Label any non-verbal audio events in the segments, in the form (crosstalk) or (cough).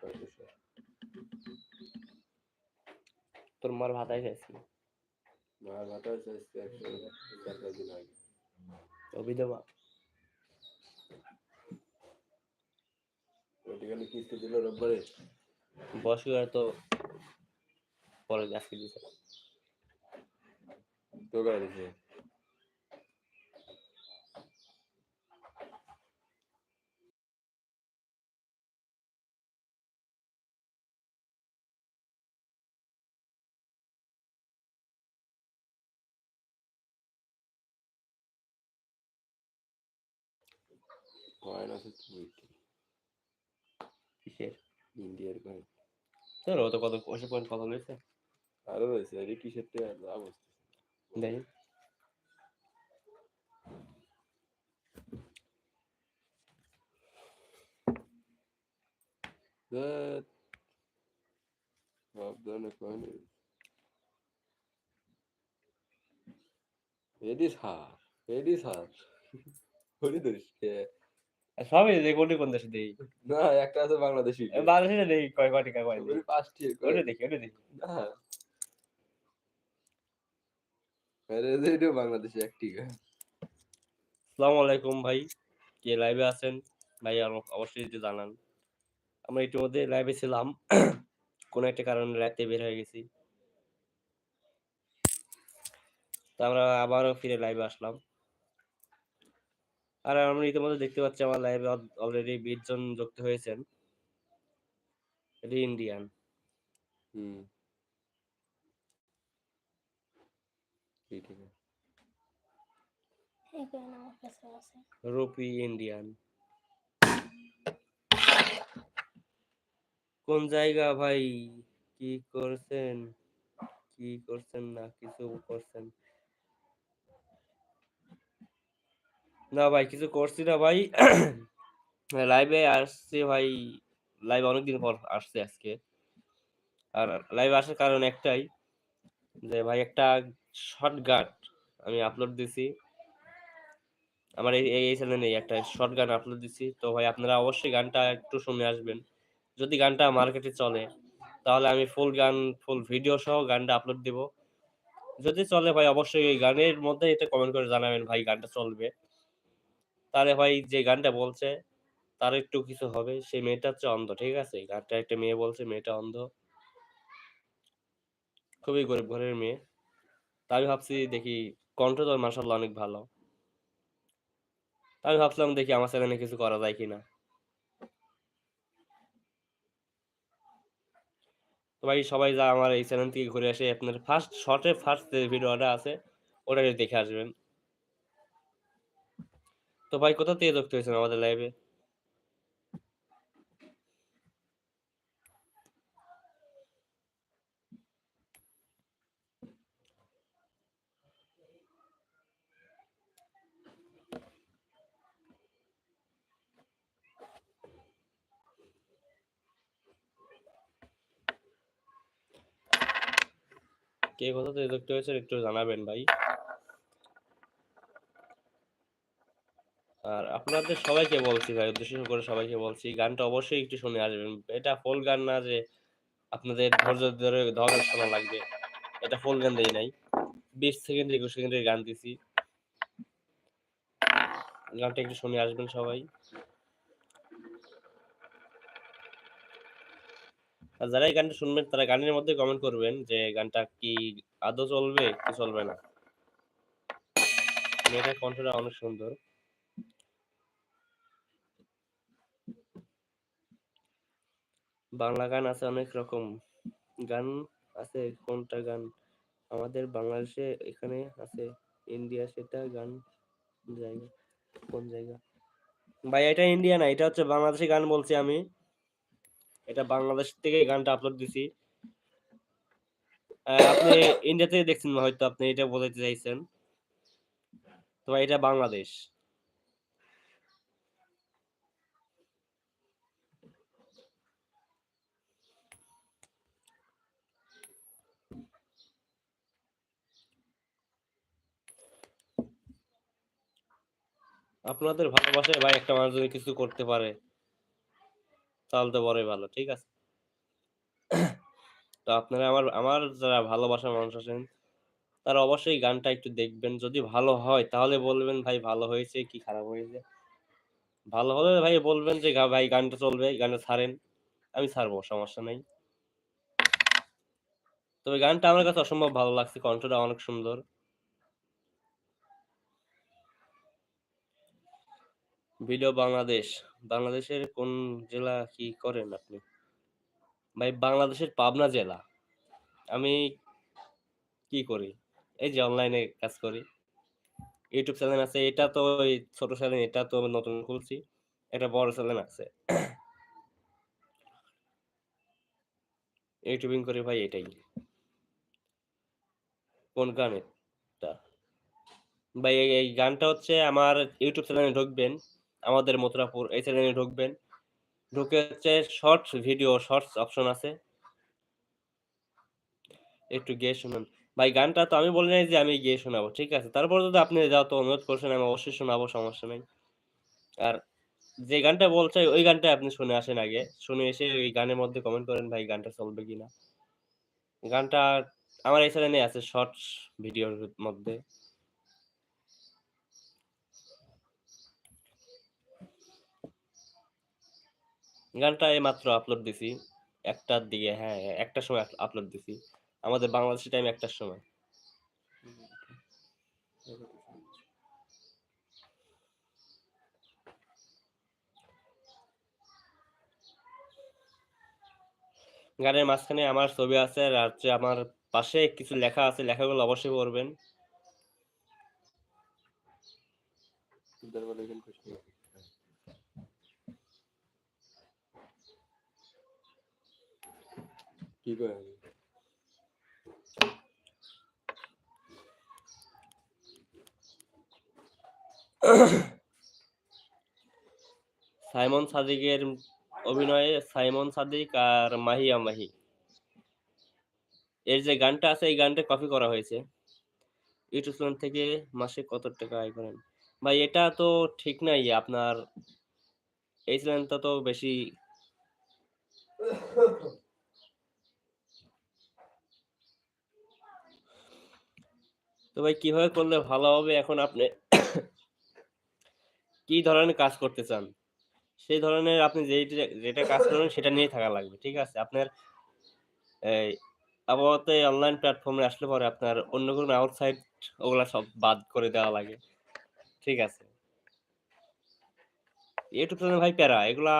পয়সা তোর মার ভাতাই খাইছি মার ভাতা আছে আজকে একশো চার পাঁচ দিন আগে। ও বিধবা। ওইটা গেলে কিস্তি দিল রোববারে। বয়স্ক তো পরে আজকে দিছে তো দিছে? কয়েন আছে তুই কিসের? ইন্ডিয়ার কয়েন। তোর ও তো কত ওসব পয়েন্ট কত লইছে আরও রয়েছে আরে কিসের টাকা লাভ হচ্ছে। দেখি That এডিস হার হরি ধরিস কে? আর সবই দেখি কোনটি কোন দেশে দেই। না একটা আছে বাংলাদেশি বাংলাদেশে দেখি কয় কয় টাকা কয় দেই? ওই পাঁচটি ওটা দেখি ওটা দেখি। না। আরে এটাও বাংলাদেশি একটি আসসালামু আলাইকুম ভাই কে লাইভে আছেন? ভাই আমাকে অবশ্যই যদি জানান। আমরা ইতিমধ্যে লাইভে ছিলাম। কোনো একটা কারণে রাতে বের হয়ে গেছি। তো আমরা আবারও ফিরে লাইভে আসলাম। আর আমরা ইতিমধ্যে দেখতে পাচ্ছি আমার লাইভে অলরেডি বিশ জন যুক্ত হয়েছেন। এটি ইন্ডিয়ান হুম। ঠিক আছে। এখানে আমার কাছে আছে। Rupee Indian. কোন জায়গা ভাই? কি করছেন? কি করছেন না? কিছু করছেন? না ভাই, কিছু করছি না ভাই। (clears throat) লাইভে আসছে ভাই লাইভ অনেকদিন পর আসছে আজকে। আর লাইভ আসার কারণ একটাই, যে ভাই একটা শর্ট গান আমি আপলোড দিছি। আমার এই এই চ্যানেলে একটা শর্ট গান আপলোড দিছি। তো ভাই আপনারা অবশ্যই গানটা একটু শুনে আসবেন। যদি গানটা মার্কেটে চলে, তাহলে আমি ফুল গান ফুল ভিডিও সহ গানটা আপলোড দেব। যদি চলে ভাই, অবশ্যই এই গানের মধ্যে এটা কমেন্ট করে জানাবেন ভাই গানটা চলবে। তাহলে ভাই যে গানটা বলছে তার একটু কিছু হবে। সেই মেয়েটা হচ্ছে অন্ধ, ঠিক আছে? গানটা একটা মেয়ে বলছে, মেয়েটা অন্ধ। খুবই গরিব ঘরের মেয়ে। তা আমি ভাবছি দেখি কণ্ঠ তো মাসাল্লাহ অনেক ভালো। আমি ভাবছিলাম দেখি আমার চ্যানেলে কিছু করা যায় কিনা। তো ভাই সবাই যা আমার এই চ্যানেল থেকে ঘুরে আসে, আপনার ফার্স্ট শর্টে ফার্স্ট যে ভিডিওটা আছে, ওটা দেখে আসবেন। তো ভাই, কোথা থেকে যুক্ত হয়েছেন আমাদের লাইভে কে কোথা থেকে যুক্ত হয়েছে একটু জানাবেন ভাই আর আপনাদের সবাইকে বলছি ভাই, উদ্দেশ্য করে সবাইকে বলছি গানটা অবশ্যই একটু শুনে আসবেন। এটা ফুল গান না যে আপনাদের ধৈর্য ধরে ধরে শোনা লাগবে। এটা ফুল গান দেই নাই। বিশ সেকেন্ড, একুশ সেকেন্ডের গান দিছি। গানটা একটু শুনে আসবেন সবাই। আর যারা এই গানটা শুনবেন, তারা গানের মধ্যে কমেন্ট করবেন যে গানটা কি আদৌ চলবে, কি চলবে না। মেয়েটার কণ্ঠটা অনেক সুন্দর। বাংলা গান আছে অনেক রকম। গান আছে, কোনটা গান? আমাদের বাংলাদেশে এখানে আছে ইন্ডিয়া সেটা গান জায়গা, কোন জায়গা? ভাই, এটা ইন্ডিয়া না, এটা হচ্ছে বাংলাদেশি গান বলছি আমি। এটা বাংলাদেশ থেকে গানটা আপলোড দিছি। আপনি ইন্ডিয়া থেকে দেখছেন হয়তো, আপনি এটা বোঝাতে চাইছেন। তো এটা বাংলাদেশ। আপনাদের ভালোবাসায় ভাই একটা মানুষ যদি কিছু করতে পারে, তাহলে তো বড়ই ভালো, ঠিক আছে? তো আপনারা আমার আমার যারা ভালোবাসার মানুষ আছেন, তারা অবশ্যই গানটা একটু দেখবেন। যদি ভালো হয়, তাহলে বলবেন, ভাই, ভালো হয়েছে, কি খারাপ হয়েছে? ভালো হলে ভাই বলবেন যে ভাই, গানটা চলবে, গানটা ছাড়েন। আমি ছাড়বো, সমস্যা নাই। তবে গানটা আমার কাছে অসম্ভব ভালো লাগছে, কণ্ঠটা অনেক সুন্দর। ভিডিও বাংলাদেশ। বাংলাদেশের কোন জেলা কি করেন আপনি? ভাই, বাংলাদেশের পাবনা জেলা। আমি কি করি? এই যে অনলাইনে কাজ করি। ইউটিউব চ্যানেল আছে, এটা তো ওই ছোট চ্যানেল এটা তো নতুন খুলছি। এটা বড় চ্যানেল আছে। ইউটিউবিং করি ভাই, এটাই। কোন গানে ভাই, এই এই গানটা হচ্ছে আমার ইউটিউব চ্যানেলে ঢুকবেন। আমাদের মথুরাপুর এই চ্যানেলে ঢুকবেন। ঢুকে হচ্ছে শর্টস ভিডিও শর্টস অপশন আছে। একটু গিয়ে শুনুন। ভাই, গানটা তো আমি বলি নাই যে আমি গিয়ে শোনাবো, ঠিক আছে? তারপর যদি আপনি যাও তো অনুরোধ করছেন, আমি অবশ্যই শোনাবো, সমস্যা নেই। আর যে গানটা বলছে, ওই গানটা আপনি শুনে আসেন আগে। শুনে এসে ওই গানের মধ্যে কমেন্ট করেন, ভাই, গানটা চলবে কিনা। গানটা আমার এই চ্যানেলে আছে শর্টস ভিডিওর মধ্যে। গানটা এই মাত্র আপলোড দিছি। একটার দিকে হ্যাঁ একটার সময় আপলোড দিছি। আমাদের বাংলাদেশি টাইম একটার সময়। গানের মাঝখানে আমার ছবি আছে আর হচ্ছে আমার পাশে কিছু লেখা আছে, লেখাগুলো অবশ্যই পড়বেন। সাইমন সাদিকের অভিনয়ে সাইমন সাদিক আর মাহিয়া মাহি এর যে গানটা আছে, এই গানটা কপি করা হয়েছে। ইউটিউব থেকে মাসে কত টাকা আয় করেন? ভাই, এটা তো ঠিক নাই, আপনার এই চ্যানেলটা তো বেশি। তো ভাই, কীভাবে করলে ভালো হবে? এখন আপনি (coughs) কি ধরনের কাজ করতে চান? সেই ধরনের আপনি যেটা কাজ করেন সেটা নিয়ে থাকা লাগবে, ঠিক আছে? আপনার, এই, আপাতত অনলাইন প্ল্যাটফর্মে আসলে পরে আপনার অন্য কোনো আউটসাইড ওগুলা সব বাদ করে দেওয়া লাগে, ঠিক আছে? ইউটিউব চ্যানেল ভাই প্যারা, এগুলা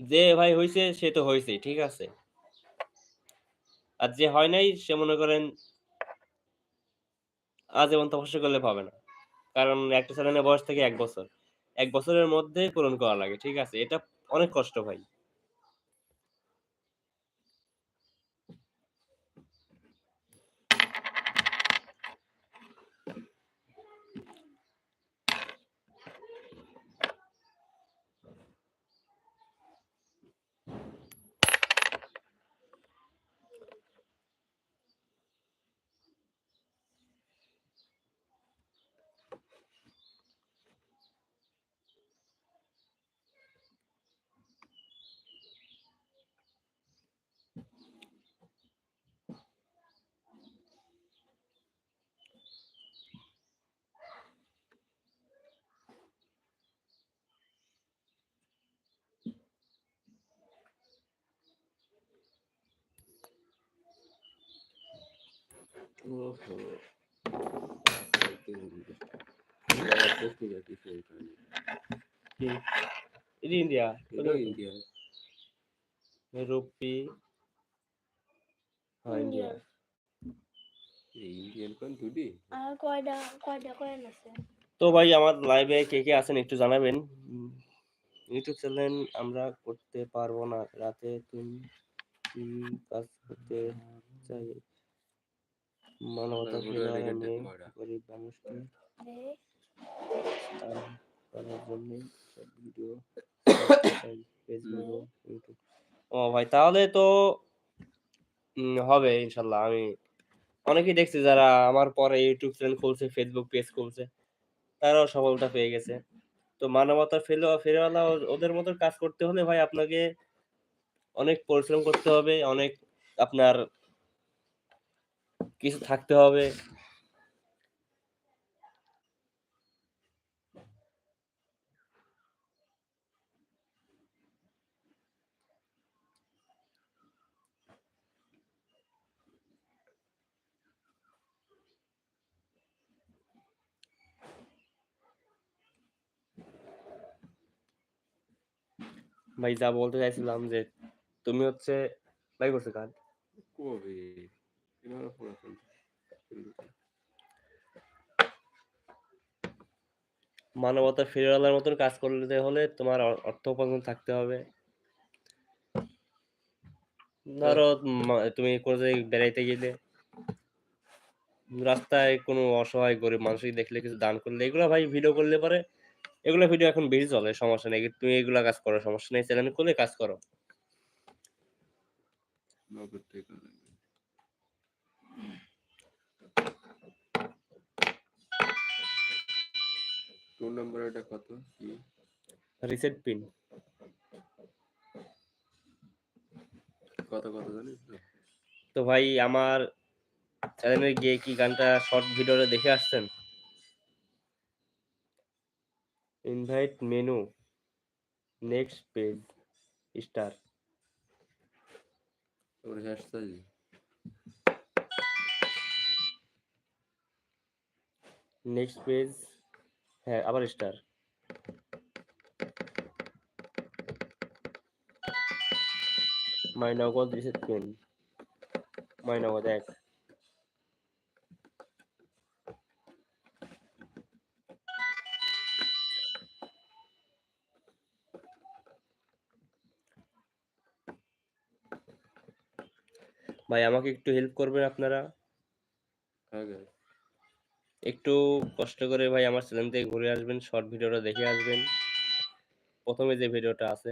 যে ভাই হয়েছে সে তো হয়েছে ঠিক আছে? আর যে হয় নাই সে মনে করেন আজীবন তপস্যা করলে পাবে না। কারণ একটা চ্যানেলের বয়স থেকে এক বছর। এক বছরের মধ্যে পূরণ করা লাগে, ঠিক আছে? এটা অনেক কষ্ট ভাই। আর কয়টা কয়টা কয়েন আছে তো ভাই আমার লাইভে কে কে আছেন একটু জানাবেন? ইউটিউব চ্যানেল আমরা করতে পারব না। রাতে তুমি কি কাজ করতে চাই। মানবতা। গরিব মানুষকে করার জন্য ভিডিও ফেসবুক ইউটিউব ও ভাই তাহলে তো হবে ইনশাল্লাহ। আমি অনেকেই দেখছি যারা আমার পরে ইউটিউব চ্যানেল খুলছে ফেসবুক পেজ খুলছে তারাও সফলতা পেয়ে গেছে। তো মানবতা ফেলে ফেরেওয়ালা ওদের মতো কাজ করতে হলে ভাই আপনাকে অনেক পরিশ্রম করতে হবে অনেক আপনার কিছু থাকতে হবে। ভাই যা বলতে চাইছিলাম যে তুমি হচ্ছে ভাই করছ কাজ কবে এনারা চলছে মানবতা ফেরিওয়ালার মতন কাজ করতে হলে তোমার অর্থ উপার্জন থাকতে হবে। ধরো তুমি কোনো জায়গায় বেড়াইতে গেলে, রাস্তায় কোনো অসহায় গরিব মানুষকে দেখলে কিছু দান করলে, এগুলো ভাই ভিডিও করলে পরে এগুলো ভিডিও এখন বেশি চলে, সমস্যা নেই। তুমি এগুলা কাজ করো, সমস্যা নেই চ্যানেল করলে কাজ করো। লাগবে নাম্বার এটা কত? কি? রিসেট পিন কত কত জানিস তো? ভাই আমার চ্যানেলে গিয়ে কি গানটা শর্ট ভিডিওটা দেখে আসছেন? Invite menu next page star তোর হ্যাশট্যাগ নেক্সট পেজ হ্যাঁ আবার স্টার মাইনগদ রিসেট পিন মাইনগদ এক। ভাই, আমাকে একটু হেল্প করবেন আপনারা? আগে একটু কষ্ট করে ভাই আমার চ্যানেল থেকে ঘুরে আসবেন শর্ট ভিডিওটা দেখে আসবেন। প্রথমে যে ভিডিওটা আছে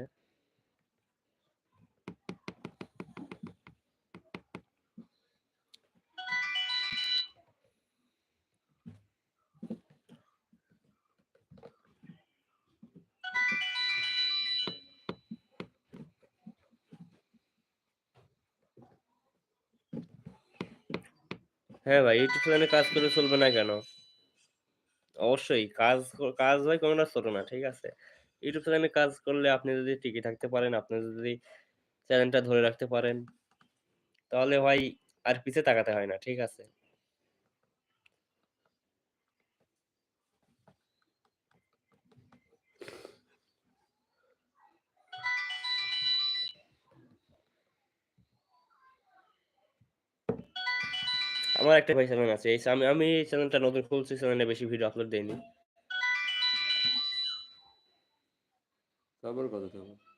হ্যাঁ ভাই ইউটিউব চ্যানেলে কাজ করে চলবে না কেন? অবশ্যই, কাজ কাজ ভাই কোনো না ছোট না, ঠিক আছে? ইউটিউব চ্যানেলে কাজ করলে আপনি যদি টিকে থাকতে পারেন, আপনি যদি চ্যানেলটা ধরে রাখতে পারেন, তাহলে ভাই আর পিছে তাকাতে হয় না, ঠিক আছে? আমার একটা ভাই চ্যানেল আছে, এই আমি আমি চ্যানেলটা নতুন খুলছি, চ্যানেলে বেশি ভিডিও আপলোড দেইনি। তারপর কথা দেবো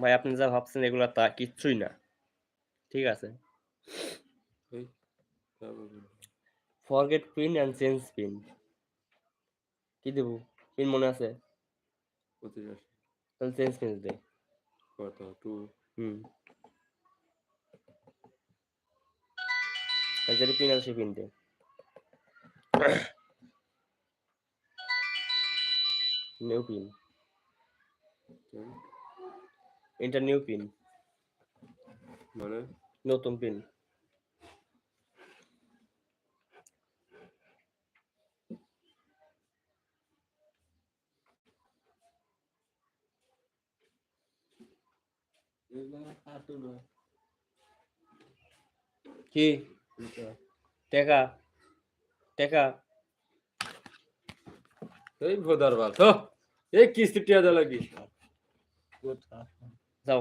ভাই আপনি যা ভাবছেন এগুলা তা কিচ্ছুই না। ঠিক আছে। Forget pin and change pin কি দেবো? পিন মনে আছে? তাহলে চেঞ্জ পিন দে। কত টু হুম। যেটা পিন আছে পিন দে। (coughs) নিউ পিন এটা নিউ পিন মানে? নতুন পিন কি? টেকা। টেকা। এই ভোদার বাল তো। এই কিস্তি টিয়া দেওয়া লাগি যাও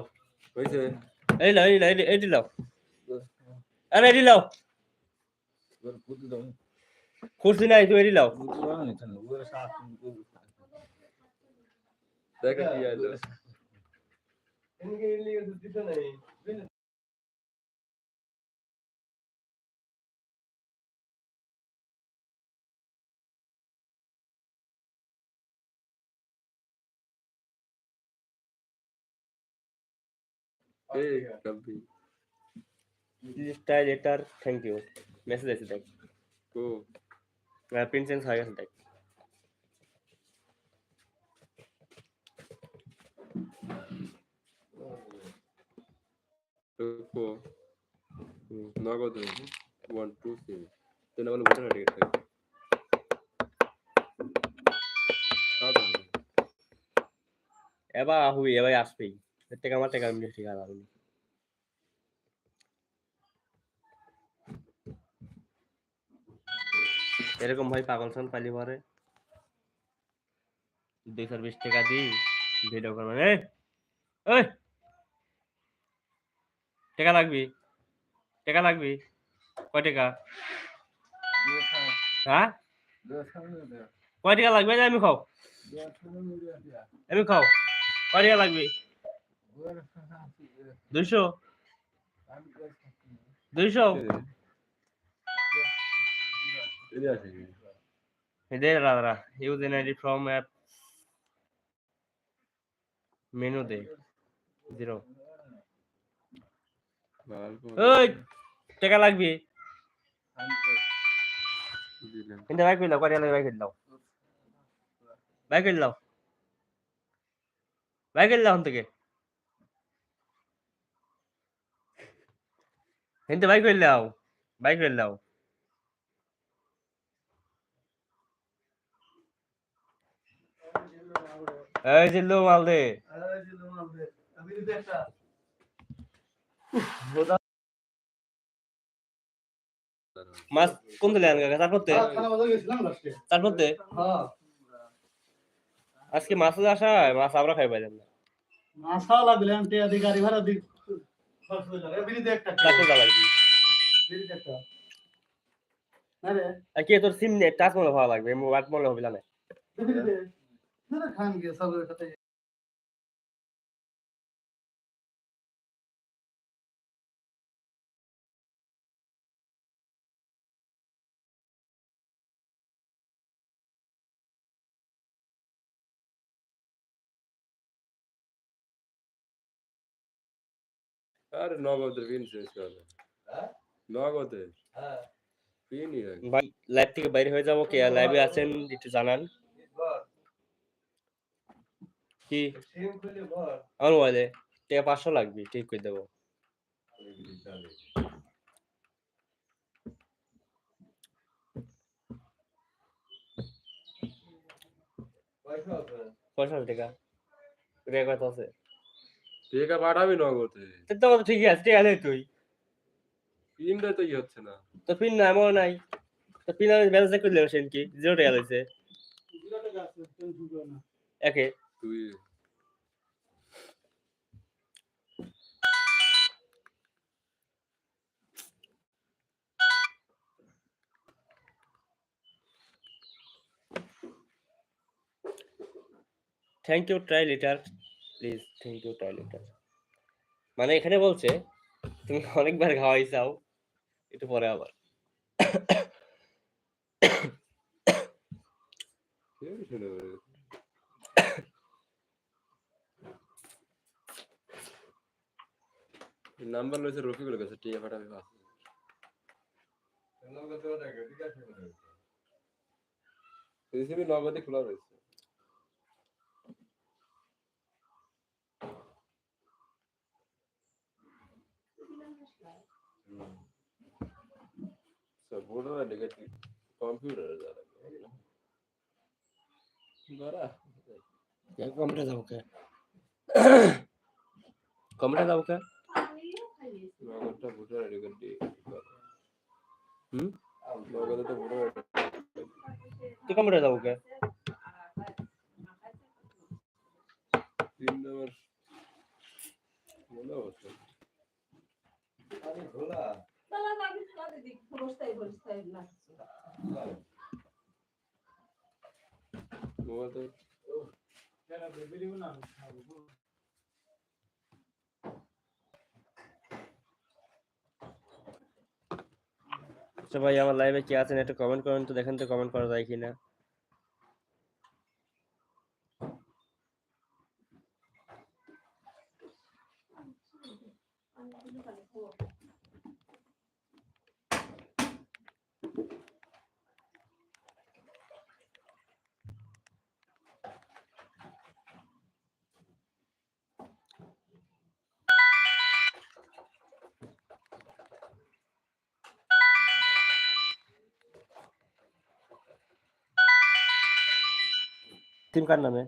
হয়েছে এই লাও এই লাও এই এটি লাও আরে এটি লাও খুশি নাই তুমি এটি লাও দেখে কি আইলো এই কাব্বি please try later thank you message আছে দেখ ও প্রিন্ট চেঞ্জ হয়ে গেছে দেখ ও হুম। নগদ ওয়ান টু সিম তো না বলে ভোটার আইডি কার্ড থাকে এবার হুই এবার আসবেই থেকে আমার টাকা আমি ঠিক আছে আমি এরকম ভাই পাগল সন পালি পরে দুইশো বিশ টাকা দিই ভিডিও করবেন এই টাকা লাগবি টাকা লাগবি কয় টাকা হ্যাঁ কয় টাকা লাগবে আমি খাও আমি খাও কয় টাকা লাগবে দুইশো? দুইশো? দাদা use N ID from app menu they zero লাল ওই, টাকা লাগবে। কিন্তু বাইক কইলাও কয় টাকা লাগবে বাইক কইলাও বাইক কইলাও বাইক কইলাও হন থেকে। কিন্তু বাইক কইলাও বাইক কইলাও এই জিল্লু মাল দে মাছ কোন দিলে আনগা তারপর তে তারপর তে আজকে মাছ আসা মাছ আমরা খাই পাইলাম না মাসাও লাগলে আমি অধিকারী ভাড়া দিক কি। তোর সিম নেট টাচ মনে হওয়া লাগবে মোবাইল মনে হবে না না খান গিয়ে সব সাথে আরে নগদের পিন শেষ করে নগদের পিনই হয় ভাই লাইভ থেকে বাইরে হয়ে যাব কে লাইভে আছেন একটু জানান কি আমার মোবাইলে টাকা পাঁচশো লাগবে ঠিক করে দেবো পয়সা আছে টাকা টাকা আছে টেকা পাঠাবি নগদে তো ঠিকই আছে ঠিক আছে তুই। পিনটা তো ই হচ্ছে না। তো পিন না এমন নাই। তো পিন আমি ব্যালেন্স চেক করলাম সেন কি? জিরো টাকা একে। তুই thank you try later please thank you try later মানে এখানে বলছে তুমি অনেকবার খাওয়াই চাও একটু পরে আবার। নাম্বার লইছে রফিকুল কাছে টিয়া পাঠাবি নগদে খোলা রয়েছে। সবুর নেগেটিভ কম্পিউটার যারা গরা কমটা যাব কে কমটা যাব কে নগদটা ভোটার আইডি কার্ড দিয়ে হুম নগদে তো ভোটার আইডি তুই কমটা যাব কে তিন নম্বর মনে হচ্ছে মোবাইল না? আচ্ছা ভাই আমার লাইভে কি আছেন একটু কমেন্ট করেন তো দেখেন তো কমেন্ট করা যায় কিনা। সিম কার নামে